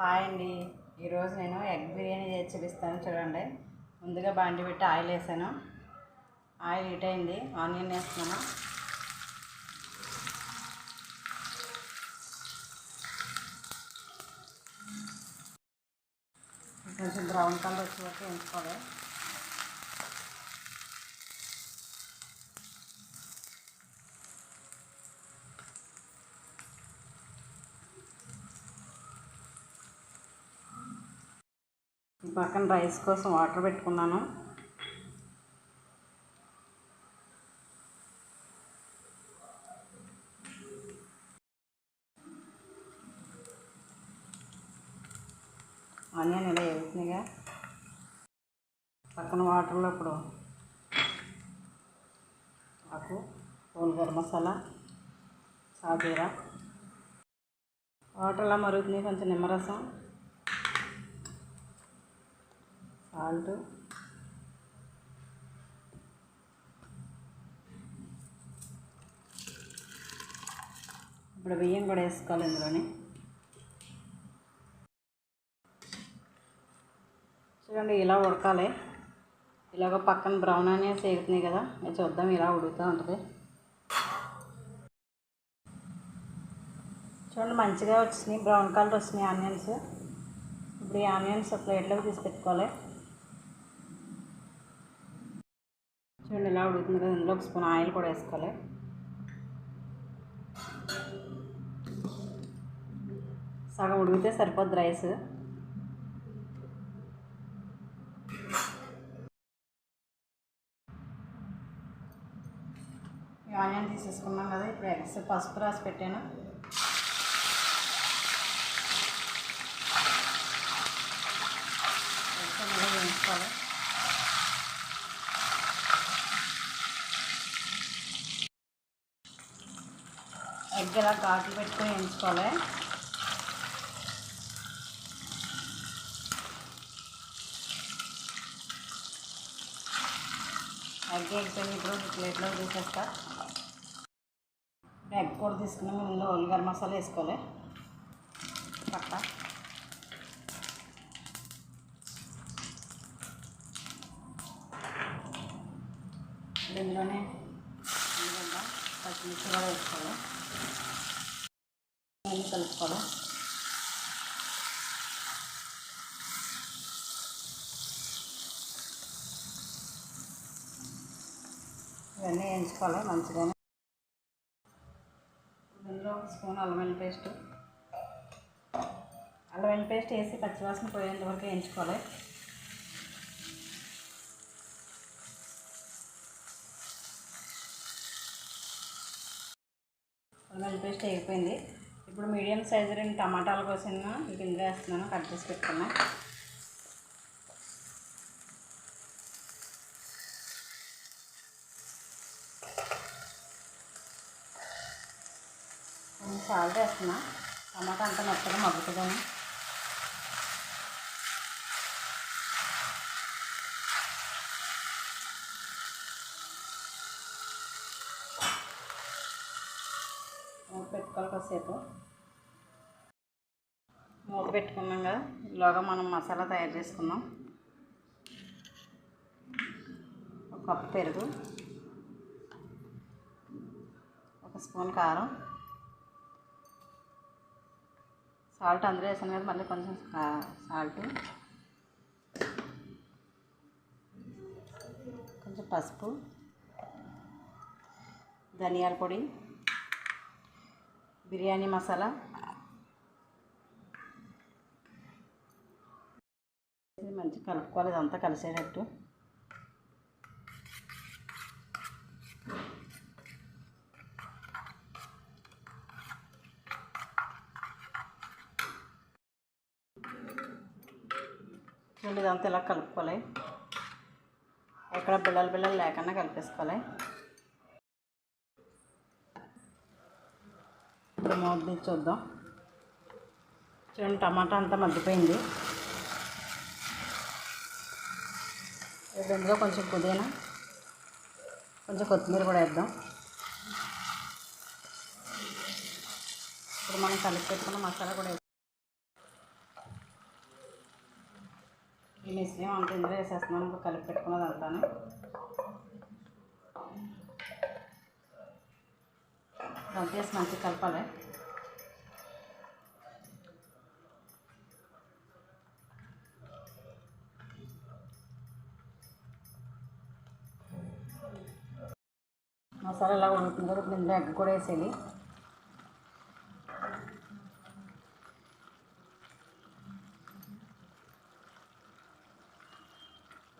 Hi అండి. ఈరోజు నేను ఎగ్ బిర్యానీ చేసి చూపిస్తాను చూడండి. ముందుగా బాండి పెట్టి ఆయిల్ వేసాను. ఆయిల్ హీట్ అయింది. ఆనియన్ వేస్తున్నాను. కొంచెం బ్రౌన్ కలర్ వచ్చే వరకు వేయించుకోవాలి. పక్కన రైస్ కోసం వాటర్ పెట్టుకున్నాను. ఆనియన్ ఇలా వేస్తున్నాయిగా పక్కన వాటర్లో ఇప్పుడు ఆకు హోల్ గరం మసాలా సాజీరా. వాటర్లో మరుగుతున్నాయి కొంచెం నిమ్మరసం. సాల్ట్ ఇప్పుడు బియ్యం కూడా వేసుకోవాలి ఇందులోని. చూడండి ఇలా ఉడకాలి. ఇలాగ పక్కన బ్రౌన్ ఆనియన్స్ ఎగుతున్నాయి కదా అది చూద్దాం ఇలా ఉడుకుతూ ఉంటుంది. చూడండి మంచిగా వచ్చినాయి. బ్రౌన్ కలర్ వచ్చినాయి ఆనియన్స్. ఇప్పుడు ఈ ఆనియన్స్ ప్లేట్లోకి తీసి పెట్టుకోవాలి. చూడండి ఎలా ఉడుకుతుంది. కదా ఇందులో ఒక స్పూన్ ఆయిల్ కూడా వేసుకోవాలి. సగం ఉడికితే సరిపోద్ది రైస్. ఈ ఆనియన్ తీసేసుకున్నాం కదా ఇప్పుడు ఎగ్స్ పసుపు రాసి పెట్టాను ఎగ్స్ అందులో వేయించుకోవాలి ఎగ్ ఇలా ఘాట్లు పెట్టుకొని వేయించుకోవాలి. ఎగ్ అయిపోయింది ఇప్పుడు ప్లేట్లో తీసేస్తా. ఎగ్ కూడా తీసుకున్నాము ముందు ఉల్లిగడ్డ మసాలా వేసుకోవాలి. పక్క. పచ్చిమిర్చి కూడా వేసుకోవాలి. అన్నీ కలుపుకోవాలి. ఇవన్నీ వేయించుకోవాలి మంచిగానే. ఇందులో ఒక స్పూన్ అల్లం వెల్లుల్లి పేస్ట్. అల్లం పేస్ట్ వేసి పచ్చివాసన పోయేంత వరకు వేయించుకోవాలి. అల్లం పేస్ట్ అయిపోయింది. ఇప్పుడు మీడియం సైజు రెండు టమాటాల కోసం ఇంక వేస్తున్నాను కట్ చేసి పెట్టుకున్నా. కొంచెం సాల్ట్ వేస్తున్నా. టమాటా అంతా మెత్తగా మగ్గుతుందని మూత పెట్టుకోవాలి కాసేపు మూత పెట్టుకున్నాం కదా ఇలాగా మనం మసాలా తయారు చేసుకుందాం. ఒక కప్పు పెరుగు ఒక స్పూన్ కారం సాల్ట్ అందులో వేసాను కదా మళ్ళీ కొంచెం సాల్ట్ కొంచెం పసుపు ధనియాల పొడి బిర్యానీ మసాలా. మంచిగా కలుపుకోవాలి ఇదంతా కలిసేటట్టు. చూడండి ఇదంతా ఇలా కలుపుకోవాలి. ఎక్కడ బిళ్ళలు బిళ్ళలు లేకుండా కలిపేసుకోవాలి. ఇప్పుడు మూత తీసి చూద్దాం చూడండి టమాటా అంతా మగ్గిపోయింది. ఇప్పుడు ఇందులో కొంచెం పుదీనా కొంచెం కొత్తిమీర కూడా వేద్దాం. ఇప్పుడు మనం కలిపి పెట్టుకున్న మసాలా కూడా వేద్దాం. ఈ మిశ్రమం అంత ఇందులో వేసేస్తున్నాను కలిపి పెట్టుకున్నది అంతాను. ఇదంతా వేసి మంచిగా కలపాలి మసాలా ఎలా ఉడుకుతుంది కదా ఇందులో ఎగ్ కూడా వేసేయాలి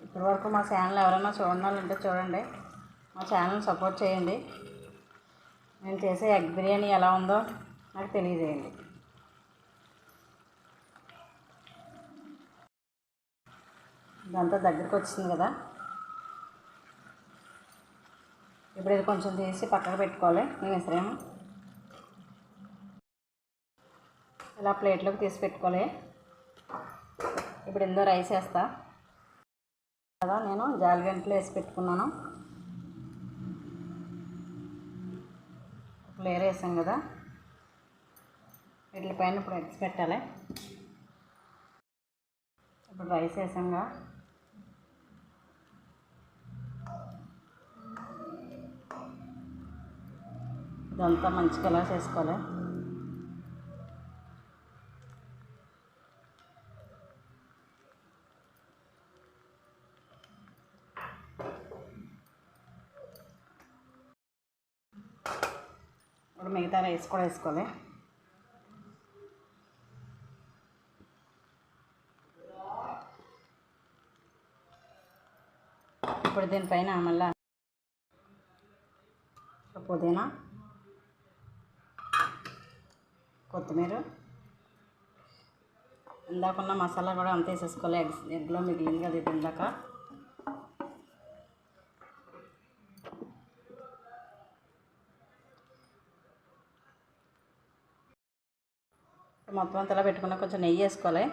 ఇప్పటి వరకు మా ఛానల్ ఎవరైనా చూడాలంటే చూడండి మా ఛానల్ సపోర్ట్ చేయండి నేను చేసే ఎగ్ బిర్యానీ ఎలా ఉందో నాకు తెలియజేయండి. ఇదంతా దగ్గరికి వచ్చింది కదా. ఇప్పుడు ఇది కొంచెం తీసి పక్కకు పెట్టుకోవాలి. నేను ఇసరేమో ఇలా ప్లేట్లోకి తీసి పెట్టుకోవాలి. ఇప్పుడు ఇందో రైస్ వేస్తా. కదా నేను జాలిగంటలో వేసి పెట్టుకున్నాను. లేయర్ వేసాం కదా? వీటి పైన ఇప్పుడు ఎగ్స్ పెట్టాలి. ఇప్పుడు రైస్ వేసాంగా ఇదంతా మంచి కలర్స్ వేసుకోవాలి ఇప్పుడు మిగతా రైస్ కూడా వేసుకోవాలి. ఇప్పుడు దీనిపైన మళ్ళా పుదీనా కొత్తిమీర ఇందాకున్న మసాలా కూడా అంత వేసేసుకోవాలి. ఎగ్స్ ఎగ్లో మిగిలింది కదా ఇది ఇందాక. మొత్తం అంతలా పెట్టుకున్న కొంచెం నెయ్యి వేసుకోవాలి.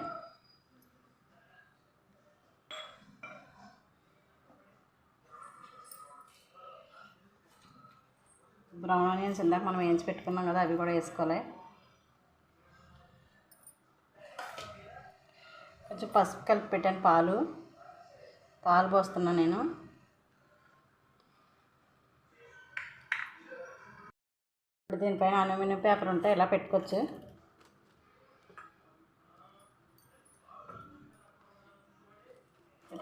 బ్రౌన్ ఆనియన్స్ ఇందాక మనం వేయించి పెట్టుకున్నాం కదా అవి కూడా వేసుకోవాలి. కొంచెం పసుపు కలిపి పెట్టాను పాలు. పాలు పోస్తున్నాను నేను. దీనిపైన అల్యూమినియం పేపర్ ఉంటే ఇలా పెట్టుకోవచ్చు?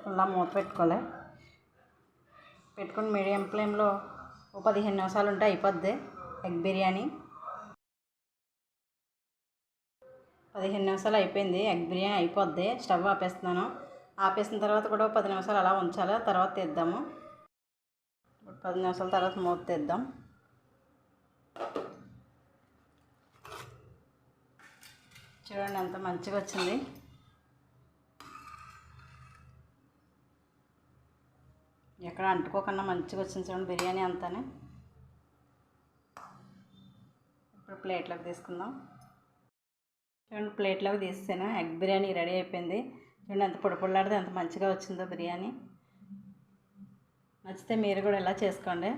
ఇలా మూత పెట్టుకోవాలి పెట్టుకుని మీడియం ఫ్లేమ్లో ఓ పదిహేను నిమిషాలు ఉంటే అయిపోద్ది ఎగ్ బిర్యానీ. పదిహేను నిమిషాలు అయిపోయింది ఎగ్ బిర్యానీ అయిపోద్ది. స్టవ్ ఆపేస్తున్నాను. ఆపేసిన తర్వాత కూడా పది నిమిషాలు అలా ఉంచాలి తర్వాత తీద్దాము. ఇప్పుడు పది నిమిషాల తర్వాత మూత తీద్దాం. చూడండి అంత మంచిగా వచ్చింది. ఎక్కడ అంటుకోకుండా మంచిగా వచ్చింది చూడండి బిర్యానీ అంతానే. ఇప్పుడు ప్లేట్లోకి తీసుకుందాం. చూడండి ప్లేట్లోకి తీసాను ఎగ్ బిర్యానీ రెడీ అయిపోయింది. చూడండి ఎంత పొడిపొడలాడితే ఎంత మంచిగా వచ్చిందో బిర్యానీ. నచ్చితే మీరు కూడా ఇలా చేసుకోండి.